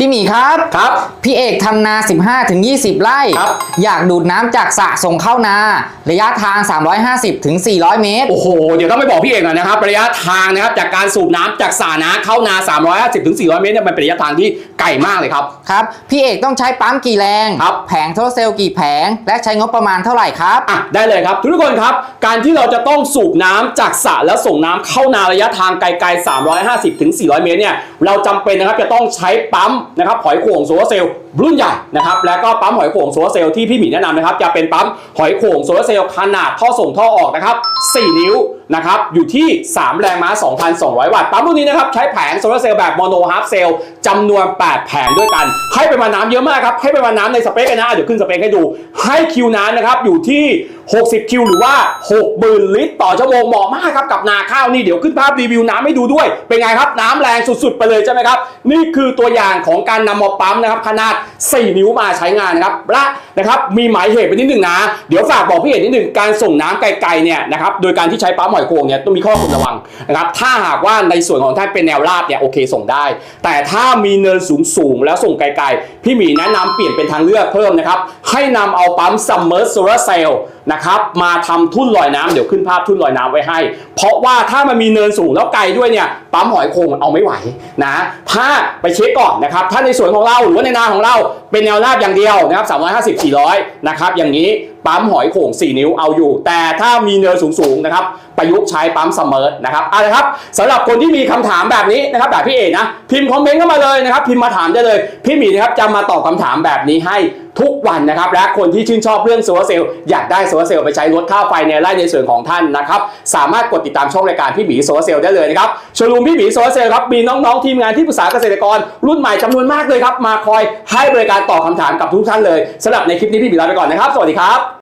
พี่หมีครับ ครับ พี่เอกทำนา 15-20 ไร่ ครับ อยากดูดน้ำจากสระส่งเข้านา ระยะทาง 350-400 เมตร โอ้โห เดี๋ยวต้องไปบอกพี่เอกก่อนนะครับ ระยะทางนะครับจากการสูบน้ำจากสระน้ำเข้านา 350ถึง400 เมตรเนี่ยมันเป็นระยะทางที่ไกลมากเลยครับ ครับ พี่เอกต้องใช้ปั๊มกี่แรง ครับ แผงโซลาร์เซลล์กี่แผง และใช้งบประมาณเท่าไหร่ครับ อะได้เลยครับ ทุกคนครับ การที่เราจะต้องสูบน้ำจากสระแล้วส่งน้ำเข้านาระยะทางไกลๆ350ถึง400 เมตรเนี่ยเราจำเป็นนะครับจะต้องใช้ปั๊ม นะครับหอยโข่งโซลาร์เซลล์รุ่นใหญ่นะครับแล้วก็ปั๊มหอยโข่งโซลาร์เซลล์ที่พี่หมีแนะนำนะครับจะเป็นปั๊มหอยโข่งโซลาร์เซลล์ขนาดท่อส่งท่อออกนะครับ4นิ้ว นะครับอยู่ที่ 3 แรงม้า 2,200 วัตต์ปั๊มรุ่นนี้นะครับใช้แผงโซลาร์เซลล์แบบโมโนฮาร์ฟเซลล์จำนวน 8 แผงด้วยกัน ให้ปริมาณน้ำเยอะมากครับ ให้ปริมาณน้ำในสเปคเลยนะ เดี๋ยวขึ้นสเปคให้ดู ให้คิวน้ำนะครับอยู่ที่ 60 คิวหรือว่า 60,000 ลิตร ต่อชั่วโมงเหมาะมากครับกับนาข้าวนี่เดี๋ยวขึ้นภาพรีวิวน้ำให้ดูด้วย เป็นไงครับน้ำแรงสุดๆ ไปเลยใช่ไหมครับนี่คือตัวอย่างของการนำมาปั๊มนะครับขนาด 4 นิ้วมาใช้งานนะครับและนะครับมีหมายเหตุไปนิดหนึ่งนะ เดี๋ยวฝากบอกพี่เอกนิดหนึ่งการส่งน้ำไกลๆเนี่ยนะครับโดยการที่ใช้ปั๊มหอยโกงเนี่ยต้องมีข้อควรระวังนะครับ ถ้าหากว่าในส่วนของท่านเป็นแนวราบเนี่ยโอเคส่งได้ แต่ถ้ามีเนินสูงสูงแล้วส่งไกลๆ พี่หมีแนะนำเปลี่ยนเป็นทางเลือกเพิ่มนะครับ ให้นำเอาปั๊ม Summer Solar Cell นะครับมาทำทุ่นลอยน้ำเดี๋ยวขึ้นภาพทุ่นลอยน้ำไว้ให้ เพราะว่าถ้ามันมีเนินสูงแล้วไกลด้วยเนี่ยปั๊มหอยโข่งเอาไม่ไหวนะถ้าไปเช็คก่อนนะครับถ้าในสวนของเราหรือว่าในนาของเราเป็นแนวราบอย่างเดียวนะครับ350 400นะครับอย่างนี้ปั๊มหอยโข่ง4 นิ้วเอาอยู่ แต่ถ้ามีเนินสูงๆนะครับประยุกต์ใช้ปั๊มซัมอร์นะครับเอาละครับสำหรับคนที่มีคำถามแบบนี้นะครับแบบพี่เอกนะพิมพ์คอมเมนต์เข้ามาเลยนะครับพิมพ์มาถามได้เลย พี่หมีนะครับจะมาตอบคำถามแบบนี้ให้ ทุกวันนะครับและคนที่ชื่นชอบเรื่องโซลาร์เซลล์อยากได้โซลาร์เซลล์ไปใช้ลดค่าไฟในไร่ในส่วนของท่านนะครับสามารถกดติดตามช่องรายการพี่หมีโซลาร์เซลล์ได้เลยนะครับชลูมพี่หมีโซลาร์เซลล์ครับมีน้องๆทีมงานที่ปรึกษาเกษตรกร รุ่นใหม่จำนวนมากเลยครับมาคอยให้บริการตอบคำถามกับทุกท่านเลยสำหรับในคลิปนี้พี่หมีลาไปก่อนนะครับ สวัสดีครับ